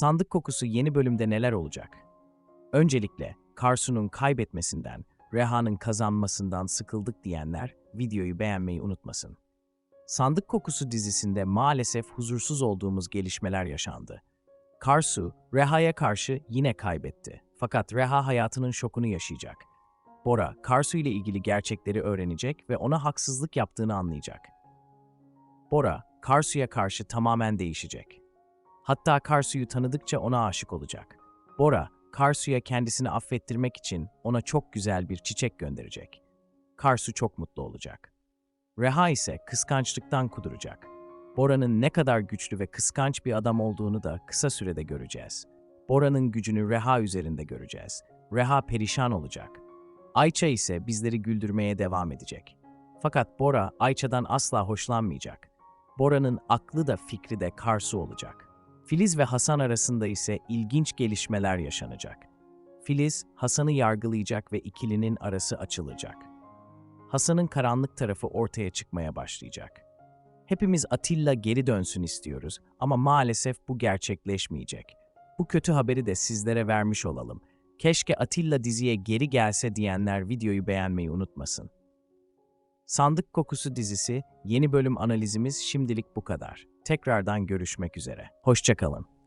Sandık kokusu yeni bölümde neler olacak? Öncelikle Karsu'nun kaybetmesinden, Reha'nın kazanmasından sıkıldık diyenler videoyu beğenmeyi unutmasın. Sandık Kokusu dizisinde maalesef huzursuz olduğumuz gelişmeler yaşandı. Karsu, Reha'ya karşı yine kaybetti. Fakat Reha hayatının şokunu yaşayacak. Bora, Karsu ile ilgili gerçekleri öğrenecek ve ona haksızlık yaptığını anlayacak. Bora, Karsu'ya karşı tamamen değişecek. Hatta Karsu'yu tanıdıkça ona aşık olacak. Bora, Karsu'ya kendisini affettirmek için ona çok güzel bir çiçek gönderecek. Karsu çok mutlu olacak. Reha ise kıskançlıktan kuduracak. Bora'nın ne kadar güçlü ve kıskanç bir adam olduğunu da kısa sürede göreceğiz. Bora'nın gücünü Reha üzerinde göreceğiz. Reha perişan olacak. Ayça ise bizleri güldürmeye devam edecek. Fakat Bora Ayça'dan asla hoşlanmayacak. Bora'nın aklı da fikri de Karsu olacak. Filiz ve Hasan arasında ise ilginç gelişmeler yaşanacak. Filiz, Hasan'ı yargılayacak ve ikilinin arası açılacak. Hasan'ın karanlık tarafı ortaya çıkmaya başlayacak. Hepimiz Atilla geri dönsün istiyoruz ama maalesef bu gerçekleşmeyecek. Bu kötü haberi de sizlere vermiş olalım. Keşke Atilla diziye geri gelse diyenler videoyu beğenmeyi unutmasın. Sandık Kokusu dizisi yeni bölüm analizimiz şimdilik bu kadar. Tekrardan görüşmek üzere. Hoşçakalın.